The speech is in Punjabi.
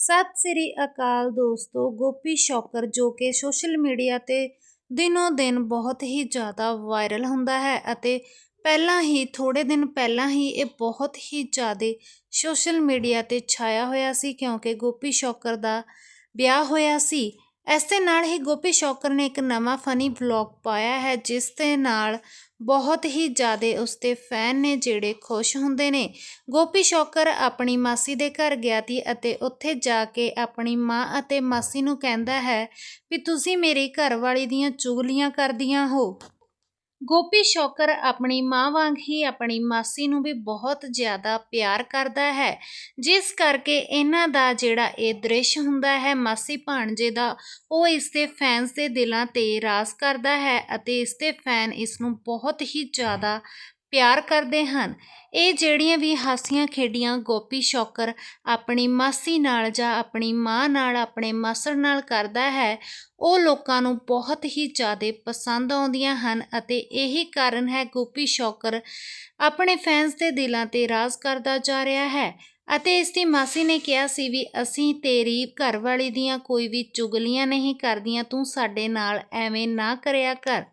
ਸਤਿ ਸ੍ਰੀ ਅਕਾਲ ਦੋਸਤੋ, ਗੋਪੀ ਸ਼ੌਕਰ ਜੋ ਕਿ ਸੋਸ਼ਲ ਮੀਡੀਆ ਤੇ ਦਿਨੋ ਦਿਨ ਬਹੁਤ ਹੀ ਜ਼ਿਆਦਾ ਵਾਇਰਲ ਹੁੰਦਾ ਹੈ ਅਤੇ ਪਹਿਲਾਂ ਹੀ ਥੋੜੇ ਦਿਨ ਪਹਿਲਾਂ ਹੀ ਇਹ ਬਹੁਤ ਹੀ ਜ਼ਿਆਦਾ ਸੋਸ਼ਲ ਮੀਡੀਆ ਤੇ ਛਾਇਆ ਹੋਇਆ ਸੀ ਕਿਉਂਕਿ ਗੋਪੀ ਸ਼ੌਕਰ ਦਾ ਵਿਆਹ ਹੋਇਆ ਸੀ। ਇਸ ਦੇ ਨਾਲ ਹੀ ਗੋਪੀ ਸ਼ੌਕਰ ਨੇ ਇੱਕ ਨਵਾਂ ਫਨੀ ਵਲੌਗ ਪਾਇਆ ਹੈ, ਜਿਸ ਦੇ ਨਾਲ ਬਹੁਤ ਹੀ ਜ਼ਿਆਦਾ ਉਸਦੇ ਫੈਨ ਨੇ ਜਿਹੜੇ ਖੁਸ਼ ਹੁੰਦੇ ਨੇ। ਗੋਪੀ ਸ਼ੌਕਰ ਆਪਣੀ ਮਾਸੀ ਦੇ ਘਰ ਗਿਆ ਸੀ ਅਤੇ ਉੱਥੇ ਜਾ ਕੇ ਆਪਣੀ ਮਾਂ ਅਤੇ ਮਾਸੀ ਨੂੰ ਕਹਿੰਦਾ ਹੈ ਵੀ, ਤੁਸੀਂ ਮੇਰੀ ਘਰਵਾਲੀ ਦੀਆਂ ਚੁਗਲੀਆਂ ਕਰਦੀਆਂ ਹੋ। ਗੋਪੀ ਸ਼ੌਕਰ ਆਪਣੀ ਮਾਂ ਵਾਂਗ ਹੀ ਆਪਣੀ ਮਾਸੀ ਨੂੰ ਵੀ ਬਹੁਤ ਜ਼ਿਆਦਾ ਪਿਆਰ ਕਰਦਾ ਹੈ। ਜਿਸ ਕਰਕੇ ਇਹਨਾਂ ਦਾ ਜਿਹੜਾ ਇਹ ਦ੍ਰਿਸ਼ ਹੁੰਦਾ ਹੈ, ਮਾਸੀ ਭਾਣਜੇ ਦਾ, ਉਹ ਇਸ ਦੇ ਫੈਨਸ ਦੇ ਦਿਲਾਂ ਤੇ ਰਾਜ ਕਰਦਾ ਹੈ ਅਤੇ ਇਸ ਦੇ ਫੈਨ ਇਸ ਨੂੰ ਬਹੁਤ ਹੀ ਜ਼ਿਆਦਾ ਪਿਆਰ ਕਰਦੇ ਹਨ। ਇਹ ਜਿਹੜੀਆਂ ਵੀ ਹਾਸੀਆਂ ਖੇਡੀਆਂ, ਗੋਪੀ ਸ਼ੌਕਰ ਆਪਣੀ ਮਾਸੀ ਨਾਲ ਜਾਂ ਆਪਣੀ ਮਾਂ ਨਾਲ, ਆਪਣੇ ਮਾਸੜ ਨਾਲ ਕਰਦਾ ਹੈ, ਉਹ ਲੋਕਾਂ ਨੂੰ ਬਹੁਤ ਹੀ ਜ਼ਿਆਦਾ ਪਸੰਦ ਆਉਂਦੀਆਂ ਹਨ ਅਤੇ ਇਹੀ ਕਾਰਨ ਹੈ ਗੋਪੀ ਸ਼ੌਕਰ ਆਪਣੇ ਫੈਨਸ ਦੇ ਦਿਲਾਂ ਤੇ ਰਾਜ ਕਰਦਾ ਜਾ ਰਿਹਾ ਹੈ ਅਤੇ ਇਸ ਦੀ ਮਾਸੀ ਨੇ ਕਿਹਾ ਸੀ ਵੀ ਅਸੀਂ ਤੇਰੀ ਘਰਵਾਲੀ ਦੀਆਂ ਕੋਈ ਵੀ ਚੁਗਲੀਆਂ ਨਹੀਂ ਕਰਦੀਆਂ, ਤੂੰ ਸਾਡੇ ਨਾਲ ਐਵੇਂ ਨਾ ਕਰਿਆ ਕਰ।